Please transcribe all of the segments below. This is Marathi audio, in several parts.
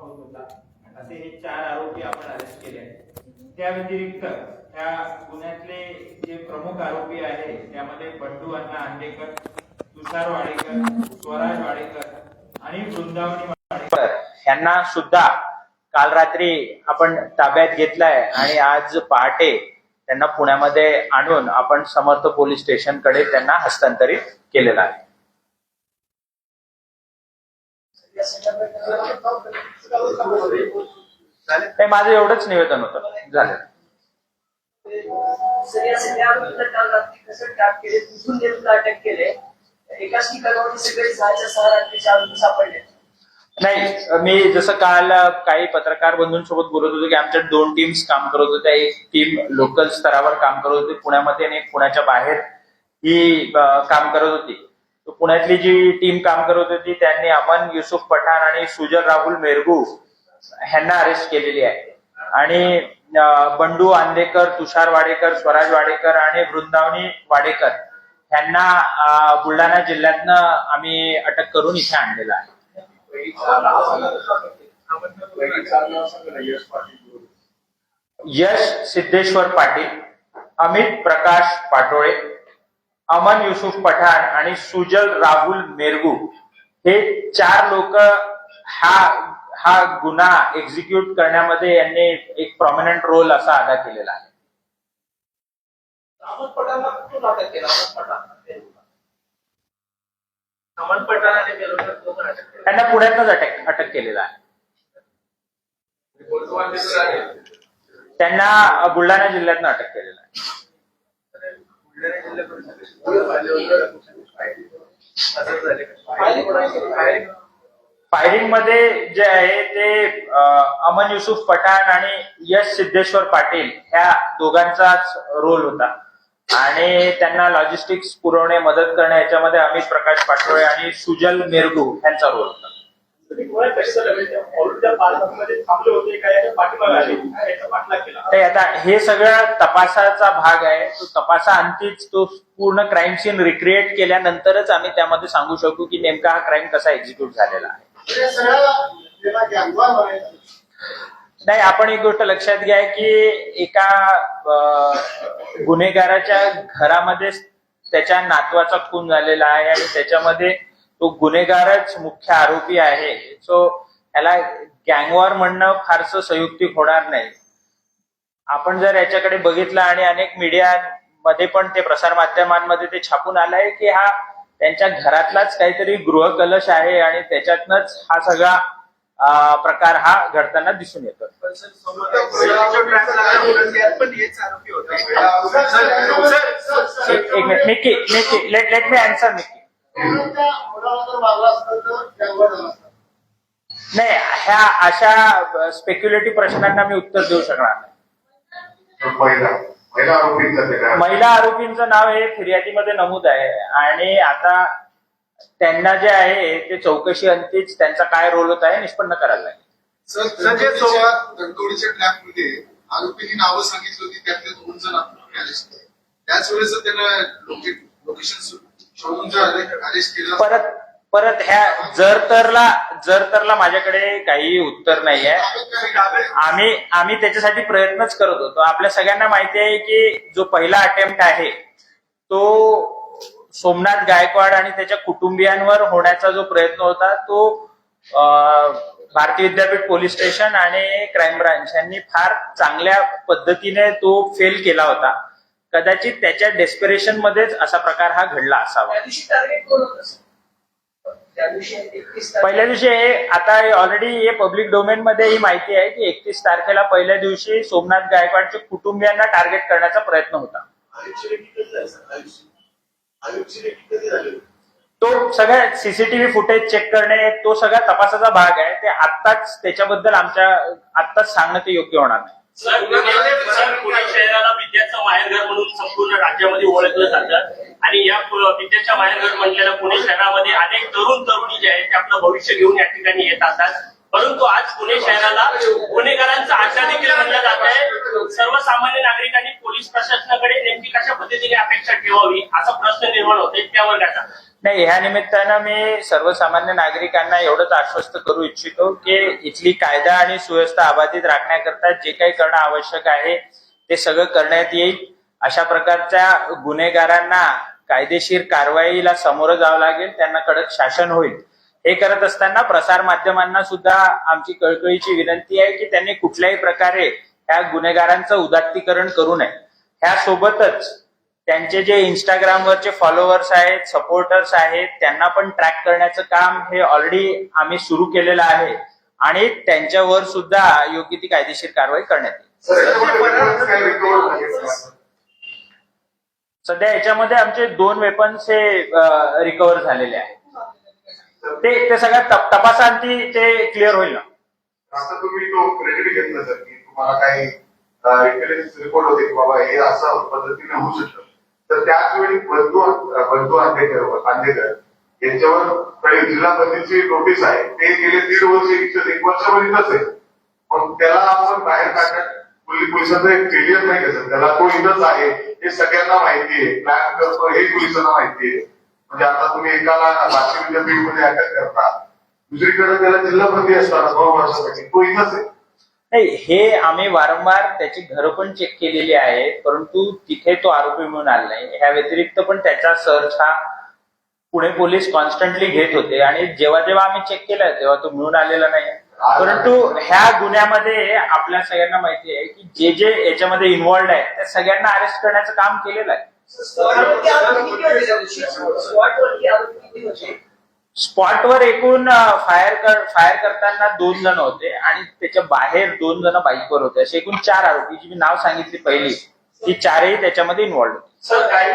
होत होता. असे हे चार आरोपी आपण अरेस्ट केले आहेत. त्या व्यतिरिक्त त्या गुन्ह्यातले जे प्रमुख आरोपी आहे त्यामध्ये बंडू अण्णा आंडेकर तुषार वाडेकर स्वराज वाडेकर आणि वृंदावनी वाडेकर. यांना सुद्धा काल रात्री आपण ताब्यात घेतलाय आणि आज पहाटे त्यांना पुण्यामध्ये आणून आपण समर्थ पोलीस स्टेशनकडे त्यांना हस्तांतरित केलेलं आहे. हे माझं एवढंच निवेदन होतं. झालं. नाही मी जसं काल काही पत्रकार बंधूंसोबत बोलत होतो की आमच्या दोन टीम्स काम करत होत्या एक टीम लोकल स्तरावर काम करत होती. पुण्यामध्ये आणि पुण्याच्या बाहेर ही काम करत होती. पुण्यातली जी टीम काम करत होती त्यांनी अमन युसुफ पठाण आणि सुजन राहुल मेरगू ह्यांना अरेस्ट केलेली आहे. आणि बंडू आंदेकर तुषार वाडेकर स्वराज वाडेकर आणि वृंदावनी वाडेकर ह्यांना बुलढाणा जिल्ह्यातनं आम्ही अटक करून इथे आणलेला आहे. यश सिद्धेश्वर पाटील अमित प्रकाश पाटोळे अमन युसुफ पठाण आणि सुजल राहुल मेरगू. हे चार लोक हा हा गुन्हा एक्झिक्यूट करण्यामध्ये यांनी एक प्रॉमिनंट रोल असा अदा केलेला आहे. त्यांना पुण्यातच अटक अटक केलेला आहे. त्यांना बुलढाणा जिल्ह्यातनं अटक केलेला आहे. फायरिंगमध्ये जे आहे ते अमन युसुफ पठाण आणि यश सिद्धेश्वर पाटील ह्या दोघांचाच रोल होता. आणि त्यांना लॉजिस्टिक्स पुरवणे मदत करणे याच्यामध्ये अमित प्रकाश पाटोळे आणि सुजल मेरगू यांचा रोल होता. ते आता हे सगळं तपासाचा भाग आहे. तो तपासा अंतीच तो पूर्ण क्राईम सीन रिक्रिएट केल्यानंतरच आम्ही त्यामध्ये सांगू शकू की नेमका हा क्राईम कसा एक्झिक्यूट झालेला आहे. नाही आपण एक गोष्ट लक्षात घ्या की एका गुन्हेगाराच्या घरामध्ये त्याच्या नातवाचा खून झालेला आहे आणि त्याच्यामध्ये तो गुन्हेगारच मुख्य आरोपी आहे. सो याला गँगवॉर म्हणणं फारसं संयुक्तिक होणार नाही. आपण जर याच्याकडे बघितलं आणि अनेक मीडियामध्ये पण ते प्रसार माध्यमांमध्ये ते छापून आलंय की हा त्यांच्या घरातलाच काहीतरी गृहकलश आहे आणि त्याच्यातनच हा सगळा प्रकार हा घडताना दिसून येतो. एक मिनिट लेट लेट मी आन्सर मिक्की नाही ह्या अशा स्पेक्युलेटिव्ह प्रश्नांना मी उत्तर देऊ शकणार नाही. महिला महिला आरोपींचं नाव हे फिर्यादीमध्ये नमूद आहे. आणि आता त्यांना जे आहे ते चौकशी अंतीच त्यांचा काय रोल होता हे निष्पन्न करायला लागेल. धनकवडीच्या ट्रॅपमध्ये आरोपींनी नावं सांगितली होती त्यातले दोन जण आपण अरेस्ट केले त्याच वेळेस त्यांना लोकेशन परत परत ह्या जर तरला जर तरला माझ्याकडे काही उत्तर नाही आहे आम्ही आम्ही त्याच्यासाठी प्रयत्नच करत होतो. आपल्या सगळ्यांना माहिती आहे की जो पहिला अटेम्प्ट आहे तो सोमनाथ गायकवाड आणि त्याच्या कुटुंबियांवर होण्याचा जो प्रयत्न होता तो भारतीय विद्यापीठ पोलीस स्टेशन आणि क्राईम ब्रांच यांनी फार चांगल्या पद्धतीने तो फेल केला होता. कदाचित त्याच्या डेस्पिरेशन मध्येच असा प्रकार हा घडला असावा. त्या दिवशी टार्गेट कोण होतं सर त्या दिवशी एकतीस पहिल्या दिवशी हे आता ऑलरेडी हे पब्लिक डोमेन मध्ये ही माहिती आहे की एकतीस तारखेला पहिल्या दिवशी सोमनाथ गायकवाडच्या कुटुंबियांना टार्गेट करण्याचा प्रयत्न होता. तो सगळ्या सीसीटीव्ही फुटेज चेक करणे तो सगळा तपासाचा भाग आहे. ते आत्ताच त्याच्याबद्दल आमच्या आत्ताच सांगणं ते योग्य होणार नाही. पुणे शहराला विद्याचं माहेरघर म्हणून संपूर्ण राज्यामध्ये ओळखलं जातं. आणि या विद्याच्या माहेरघर म्हणलेल्या पुणे शहरामध्ये अनेक तरुण तरुणी जे आहेत ते आपलं भविष्य घेऊन या ठिकाणी येत असतात. परंतु आज पुणे शहराला गुन्हेगारांचा अड्डा देखील म्हणलं जात आहे. सर्वसामान्य नागरिकांनी पोलीस प्रशासनाकडे नेमकी कशा पद्धतीने अपेक्षा ठेवावी असा प्रश्न निर्माण होतोय त्या वर्गाचा. नाही ह्या निमित्तानं मी सर्वसामान्य नागरिकांना एवढंच आश्वस्त करू इच्छितो की इथली कायदा आणि सुव्यवस्था अबाधित राखण्याकरता जे काही करणं आवश्यक आहे ते सगळं करण्यात येईल. अशा प्रकारच्या गुन्हेगारांना कायदेशीर कारवाईला सामोरं जावं लागेल त्यांना कडक शासन होईल. हे करत असताना प्रसार माध्यमांना सुद्धा आमची कळकळीची विनंती आहे की त्यांनी कुठल्याही प्रकारे ह्या गुन्हेगारांचं उदात्तीकरण करू नये. ह्या सोबतच त्यांचे जे इंस्टाग्रामवरचे फॉलोअर्स आहेत सपोर्टर्स आहेत त्यांना पण ट्रॅक करण्याचं काम हे ऑलरेडी आम्ही सुरू केलेलं आहे. आणि त्यांच्यावर सुद्धा योग्य ती कायदेशीर कारवाई करण्यात येईल. सध्या याच्यामध्ये आमचे दोन वेपन्स हे रिकव्हर झालेले आहेत. ते ते सगळ्या तप- तपासांती ते क्लिअर होईल ना? तुम्ही तो क्रेडिट घेतला सर की तुम्हाला काही इंटेलिजन्स रिपोर्ट होते की बाबा हे असं पद्धतीने होऊ शकतं. तर त्याच वेळी बंधू बंधू आंबेकर यांच्यावर काही जिल्हा बंदीची नोटीस आहे. ते गेले दीड वर्ष इथं- एक वर्षापर्यंतच आहे. पण त्याला आपण बाहेर काढण्यात पोलीस पोलिसांचं एक फेलियर नाही का सर त्याला तो इथंच आहे. हे सगळ्यांना माहिती आहे. प्लॅन करतो हे पोलिसांना माहिती आहे. म्हणजे आता तुम्ही एकाला विद्यापीठमध्ये अटक करता. दुसरीकडे त्याला जिल्हा बंदी असताना दोन वर्षासाठी. तो इथंच आहे. नाही हे आम्ही वारंवार त्याची घरं पण चेक केलेली आहे परंतु तिथे तो आरोपी म्हणून आला नाही. ह्या व्यतिरिक्त पण त्याचा सर्च हा पुणे पोलीस कॉन्स्टंटली घेत होते आणि जेव्हा जेव्हा आम्ही चेक केलं तेव्हा तो मिळून आलेला नाही. परंतु ह्या गुन्ह्यामध्ये आपल्या सगळ्यांना माहिती आहे की जे जे याच्यामध्ये इन्व्हॉल्ड आहे त्या सगळ्यांना अरेस्ट करण्याचं काम केलेलं आहे. स्पॉटवर एकूण फायर कर फायर करताना दोन जण होते आणि त्याच्या बाहेर दोन जण बाईकवर होते. असे एकूण चार आरोपी जी मी नाव सांगितली पहिली ती चारही त्याच्यामध्ये इन्व्हॉल्ड होते. सर काही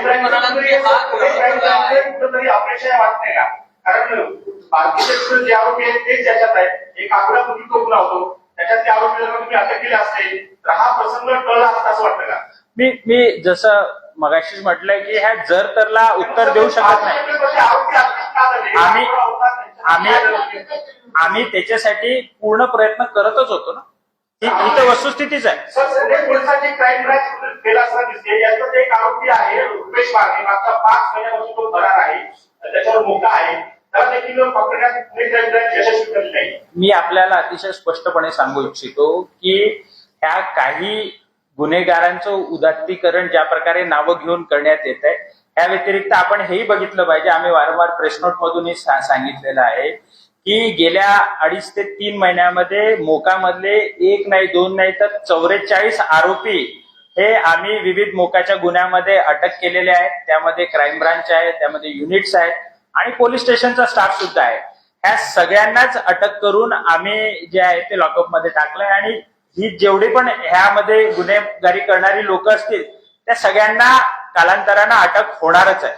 कुठेतरी अपेक्षा वाटत नाही का? कारण बाकीचे जे आरोपी आहेत तेच त्याच्यात आहेत. एक आठवड्यापूर्वी तो गुन्हा होतो? त्याच्यात ते आरोपी जर तुम्ही अटक केले असते तर हा प्रसंग टळला असता असं वाटतं का? मी मी जसं मगाशीच म्हटलंय की ह्या जर तरला उत्तर देऊ शकत नाही. आम्ही आम्ही आम्ही त्याच्यासाठी पूर्ण प्रयत्न करतच होतो ना. ही तर वस्तुस्थितीच आहे. एक आरोपी आहे रुपेश पाच महिन्यापासून तो फरार त्याच्यावर मोठा मी आपल्याला अतिशय स्पष्टपणे सांगू इच्छितो की ह्या काही गुन्हेगारांचं उदात्तीकरण ज्या प्रकारे नावं घेऊन करण्यात येत आहे या व्यतिरिक्त आपण हेही बघितलं पाहिजे आम्ही वारंवार प्रेसनोट मधूनही सांगितलेलं आहे की गेल्या अडीच ते तीन महिन्यामध्ये मोकामधले एक नाही दोन नाही तर चौवेचाळीस आरोपी हे आम्ही विविध मोकाच्या गुन्ह्यामध्ये अटक केलेले आहेत. त्यामध्ये क्राईम ब्रांच आहे त्यामध्ये युनिट्स आहेत आणि पोलीस स्टेशनचा स्टाफ सुद्धा आहे. ह्या सगळ्यांनाच अटक करून आम्ही जे आहे ते लॉकअपमध्ये टाकलंय आणि ही जेवढी पण ह्यामध्ये गुन्हेगारी करणारी लोक असतील त्या सगळ्यांना कालांतरानं अटक होणारच आहे.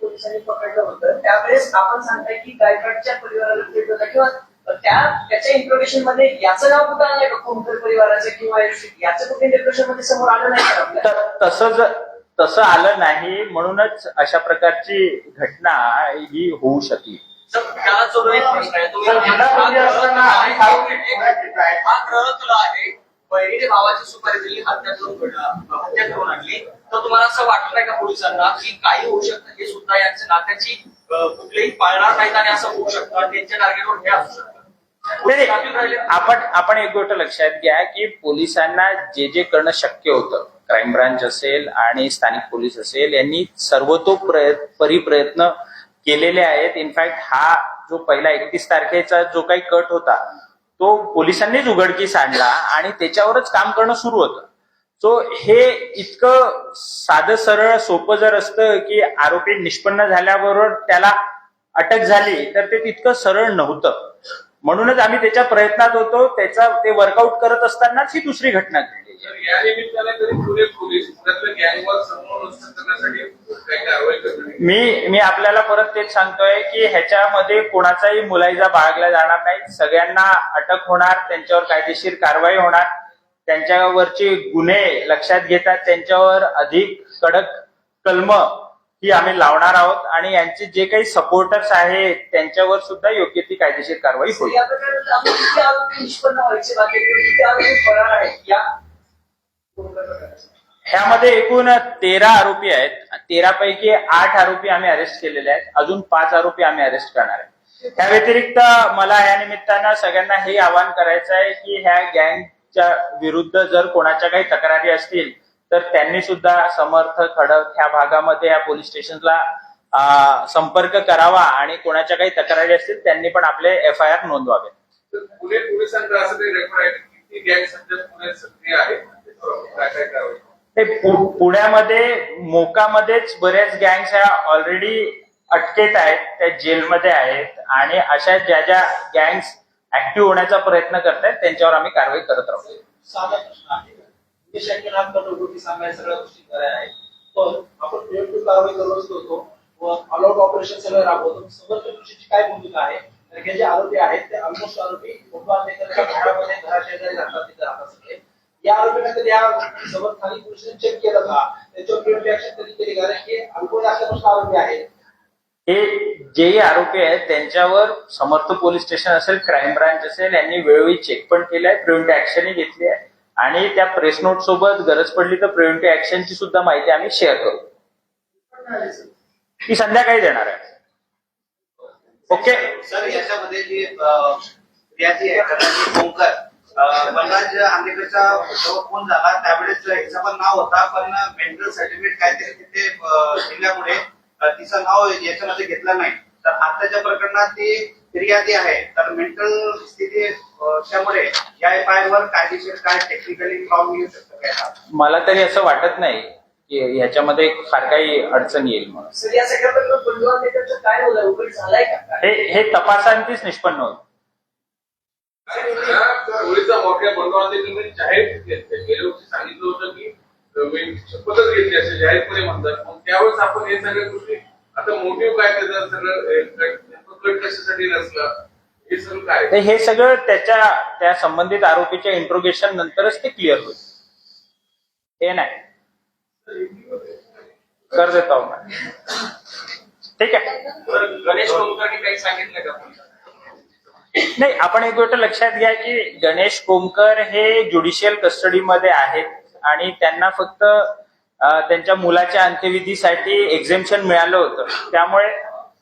पोलिसांनी पकडलं होतं. त्यावेळेस आपण सांगताय की गायकवाडच्या परिवाराला भेट होता किंवा त्या त्याच्या इन्फॉर्मेशनमध्ये याचं नाव कुठं आलंय का? कोणकर परिवाराचं किंवा याचं कुठे मध्ये समोर आलं नाही तर तसं ज- तसं आलं नाही म्हणूनच अशा प्रकारची घटना ही होऊ शकली. हा ग्रह तुला आहे. बहिणीने भावाची सुपारी दिली हत्या करून हत्या करून आणली. तर तुम्हाला असं वाटत नाही का पोलिसांना की काही होऊ शकतं? हे सुद्धा यांच्या नात्याची कुठलेही पाळणार नाहीत आणि असं होऊ शकतं? त्यांच्या टार्गेटवर हे असू शकतं. आपण आपण एक गोष्ट लक्षात घ्या की पोलिसांना जे जे करणं शक्य होतं क्राईम ब्रांच असेल आणि स्थानिक पोलीस असेल यांनी सर्वतोपरी प्रयत्न केलेले आहेत. इनफॅक्ट हा जो पहिला एकतीस तारखेचा जो काही कट होता तो पोलिसांनीच उघडकीस आणला आणि त्याच्यावरच काम करणं सुरू होतं. सो हे इतकं साधं सरळ सोपं जर असतं की आरोपी निष्पन्न झाल्याबरोबर त्याला अटक झाली तर ते तितकं सरळ नव्हतं. म्हणूनच आम्ही त्याच्या प्रयत्नात होतो त्याचा ते वर्कआउट करत असतानाच ही दुसरी घटना घडली. या निमित्ताने तरी पुणे पोलीस पुण्यातल्या गँगवर समूळ नुकसान करण्यासाठी काही कारवाई करणार मी मी आपल्याला परत तेच सांगतोय की ह्याच्यामध्ये कोणाचाही मुलायजा बाळगला जाणार नाही. सगळ्यांना अटक होणार त्यांच्यावर कायदेशीर कारवाई होणार. त्यांच्यावरचे गुन्हे लक्षात घेतात त्यांच्यावर अधिक कडक कलम ही आम्ही लावणार आहोत आणि यांचे जे काही सपोर्टर्स आहेत त्यांच्यावर सुद्धा योग्य ती कायदेशीर कारवाई होईल. आहेत. आहेत? ह्यामध्ये एकूण तेरा आरोपी आहेत. तेरा पैकी आठ आरोपी आम्ही अरेस्ट केलेले आहेत. अजून पाच आरोपी आम्ही अरेस्ट करणार आहे त्या व्यतिरिक्त मला या निमित्तानं सगळ्यांना हे आवाहन करायचं आहे की ह्या गँगच्या विरुद्ध जर कोणाच्या काही तक्रारी असतील तर त्यांनी सुद्धा समर्थ खडक ह्या भागामध्ये या पोलीस स्टेशनला संपर्क करावा आणि कोणाच्या काही तक्रारी असतील त्यांनी पण आपले एफ आय आर नोंदवावे. पुणे पोलिसांकडे असं काही रेकॉर्ड आहे की किती गँग सध्या पुण्यात सक्रिय आहे? त्याच्यावर आपण काय काय कारवाई करू? हे पु- पुण्यामध्ये मोकामध्येच बऱ्याच गँग्स ह्या ऑलरेडी अटकेत आहेत त्या जेलमध्ये आहेत आणि अशा ज्या ज्या गँग्स ऍक्टिव्ह होण्याचा प्रयत्न करतायत त्यांच्यावर आम्ही कारवाई करत राहू. साधा प्रश्न आहे नाम नोटीस सांगायला सगळ्या गोष्टी करायला आहेत. पण आपण प्रिव्हेंटिव्ह कारवाई करत होतो व ऑल ऑपरेशन सगळं राबवतो. समर्थ कृषीची काय भूमिका आहे? कारण हे जे आरोपी आहेत ते ऑलमोस्ट आरोपी मुंबईच्या घरामध्ये घराशेजारी राहतात तिथे राहतात सगळे. या आरोपीने कधी या समर्थ स्थानिक पोलिसांनी चेक केलं का? त्याच्यावर प्रिव्हेंटिव्ह ऍक्शन कधी केली? कारण की अल्कोहोल असल्यापासून आरोपी आहेत. हे जेही आरोपी आहेत त्यांच्यावर समर्थ पोलीस स्टेशन असेल क्राईम ब्रांच असेल यांनी वेळोवेळी चेक पण केलंय प्रिव्हेंटिव्ह ऍक्शनही घेतली आहे. आणि त्या प्रेस नोट सोबत गरज पडली तर प्रिव्हेंटिव्ह ऍक्शनची सुद्धा माहिती आम्ही शेअर करू. ती संध्याकाळी देणार आहे. ओके सर याच्यामध्ये जी अं, क्रियाची आहे जेव्हा फोन झाला. त्यावेळेस हिचं पण नाव होता पण मेंटल सर्टिफिकेट काहीतरी तिथे दिल्यामुळे तिचं नाव याच्यामध्ये घेतलं नाही. तर आताच्या प्रकरणात ती फिर्यादी आहे. तर मेंटल स्थिती त्यामुळे या एफ आय वर कायदेशीर काय टेक्निकली प्रॉब्लेम येऊ शकतो काय? मला तरी असं वाटत नाही की ह्याच्यामध्ये फार काही अडचण येईल म्हणून. सर या सगळ्या प्रकरणात बंधुवान नेत्यांचं काय होलं उघड झालाय का? हे हे तपासांतीच निष्पन्न होईल. त्या होळीचा मोठ्या बंधवांनी मी जाहीर केलं गेल्या वर्षी सांगितलं होतं की शपथच घेतली असे जाहीरपणे म्हणतात. मग त्यावेळेस आपण हे सगळ्या गोष्टी आता मोटिव्ह काय त्याचं सगळं कट कशासाठी हे सगळं काय? तर हे सगळं त्याच्या त्या संबंधित आरोपीच्या इंट्रोगेशन नंतरच ते क्लिअर होईल. हे नाही. कर देतो. ठीक आहे. तर गणेश काही सांगितलं का? नाही आपण एक गोष्ट लक्षात घ्या की गणेश कोमकर हे ज्युडिशियल कस्टडीमध्ये आहेत आणि त्यांना फक्त अं, त्यांच्या मुलाच्या अंत्यविधीसाठी एक्झेम्पशन मिळालं होतं. त्यामुळे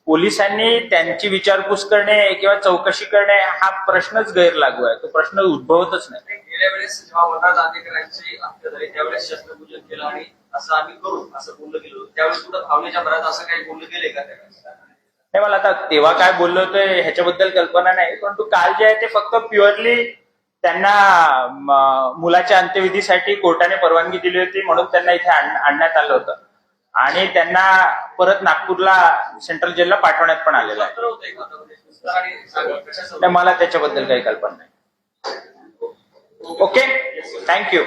पोलिसांनी त्यांची विचारपूस करणे किंवा चौकशी करणे हा प्रश्नच गैरलागू आहे. तो प्रश्न उद्भवतच नाही. गेल्या वेळेस जेव्हा वनराज आंबेडकरांची हत्या झाली त्यावेळेस शस्त्रपूजन केलं आणि असं आम्ही करू असं बोललं गेलो. त्यावेळेस कुठं भावनेच्या भरात असं काही बोललं गेले का त्यावेळेस नाही मला आता तेव्हा काय बोललो होतं ह्याच्याबद्दल कल्पना नाही परंतु काल जे आहे ते फक्त प्युअरली त्यांना मुलाच्या अंत्यविधीसाठी कोर्टाने परवानगी दिली होती म्हणून त्यांना इथे आण- आणण्यात आलं होतं. आणि त्यांना परत नागपूरला सेंट्रल जेलला पाठवण्यात पण आलेलं आहे. मला त्याच्याबद्दल काही कल्पना नाही. Okay thank you